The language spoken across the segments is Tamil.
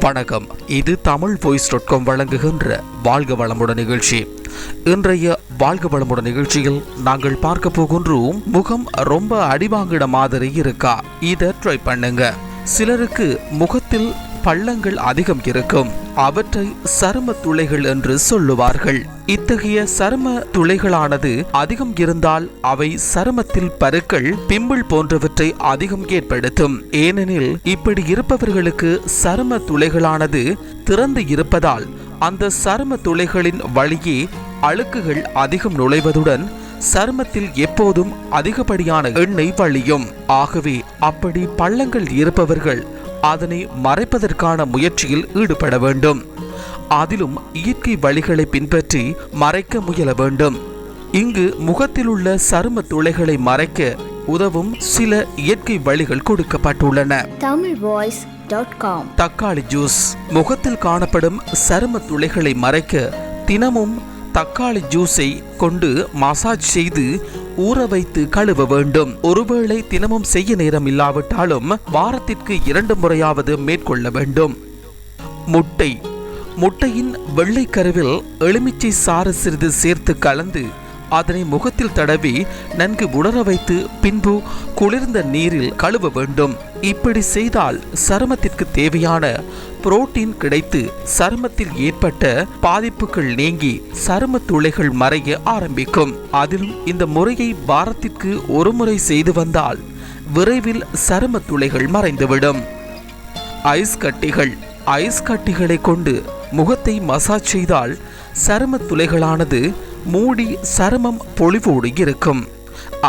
வணக்கம். இது தமிழ் வாய்ஸ் டாட் காம் வழங்குகின்ற வாழ்க வளமுடன் நிகழ்ச்சி. இன்றைய வாழ்க வளமுடன் நிகழ்ச்சியில் நாங்கள் பார்க்க போகின்றோம் முகம் ரொம்ப அடிவாங்கிட மாதிரி இருக்கா? இதை ட்ரை பண்ணுங்க. சிலருக்கு முகத்தில் பள்ளங்கள் அதிகம் இருக்கும். அவற்றை சரும துளைகள் என்று சொல்லுவார்கள். இத்தகைய சரும துளைகளானது அதிகம் இருந்தால் அவை சருமத்தில் பருக்கள் பிம்பிள் போன்றவற்றை அதிகம் ஏற்படுத்தும். ஏனெனில் இப்படி இருப்பவர்களுக்கு சரும துளைகளானது திறந்து இருப்பதால் அந்த சரும துளைகளின் வழியே அழுக்குகள் அதிகம் நுழைவதுடன் சருமத்தில் எப்போதும் அதிகப்படியான எண்ணெய் வழியும். ஆகவே அப்படி பள்ளங்கள் இருப்பவர்கள் அதனை மறைப்பதற்கான முயற்சியில் ஈடுபட வேண்டும். அதிலும் இயற்கை வழிகளை பின்பற்றி மறைக்க முயல வேண்டும். இங்கு முகத்தில் உள்ள சரும துளைகளை மறைக்க உதவும் சில இயற்கை வழிகள் கொடுக்கப்பட்டுள்ளன. தமிழ் வாய்ஸ் தக்காளி ஜூஸ். முகத்தில் காணப்படும் சரும துளைகளை மறைக்க தினமும் தக்காளி ஜூஸை கொண்டு மசாஜ் செய்து ஊற வைத்து கழுவ வேண்டும். ஒருவேளை தினமும் செய்ய நேரம் இல்லாவிட்டாலும் வாரத்திற்கு இரண்டு முறையாவது மேற்கொள்ள வேண்டும். முட்டை. முட்டையின் வெள்ளை கருவில் எலுமிச்சை சாறு சிறிது சேர்த்து கலந்து அதனை முகத்தில் தடவி நன்கு உணர வைத்து பின்பு குளிர்ந்த நீரில் கழுவ வேண்டும். இப்படி செய்தால் சருமத்திற்கு தேவையான புரோட்டீன் கிடைத்து சருமத்தில் ஏற்பட்ட பாதிப்புகள் நீங்கி சரும துளைகள் மறைய ஆரம்பிக்கும். அதிலும் இந்த முறையை வாரத்திற்கு ஒரு முறை செய்து வந்தால் விரைவில் சரும துளைகள் மறைந்துவிடும். ஐஸ் கட்டிகள். ஐஸ் கட்டிகளை கொண்டு முகத்தை மசாஜ் செய்தால் சரும துளைகளானது மூடி சருமம் பொழிவோடு இருக்கும்.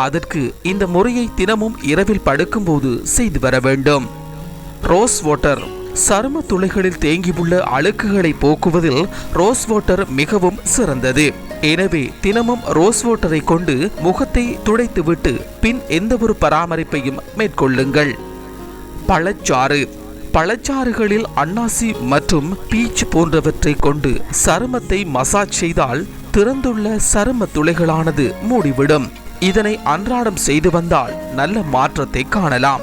அதற்கு இந்த முறையை தினமும் இரவில் படுக்கும்போது செய்து வர வேண்டும். ரோஸ் வாட்டர் சரும துளைகளில் தேங்கியுள்ள அழுக்குகளை போக்குவதில் ரோஸ் வாட்டர் மிகவும் சிறந்தது. எனவே தினமும் ரோஸ் வாட்டரை கொண்டு முகத்தை துடைத்துவிட்டு பின் எந்த ஒரு பராமரிப்பையும் மேற்கொள்ளுங்கள். பழச்சாறு பழச்சாறுகளில் அன்னாசி மற்றும் பீச் போன்றவற்றை கொண்டு சருமத்தை மசாஜ் செய்தால் திறந்துள்ள சரும துளைகளானது மூடிவிடும். இதனை அன்றாடம் செய்து வந்தால் நல்ல மாற்றத்தை காணலாம்.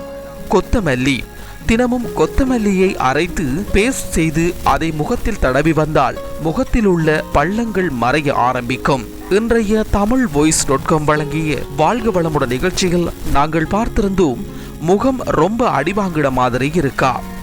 கொத்தமல்லி. தினமும் கொத்தமல்லியை அரைத்து பேஸ்ட் செய்து அதை முகத்தில் தடவி வந்தால் முகத்தில் உள்ள பள்ளங்கள் மறைய ஆரம்பிக்கும். இன்றைய தமிழ் வாய்ஸ் டாட் காம் வழங்கிய வாழ்க வளமுடன் நிகழ்ச்சியில் நாங்கள் பார்த்திருந்தோம் முகம் ரொம்ப அடிவாங்கிட மாதிரி இருக்கா?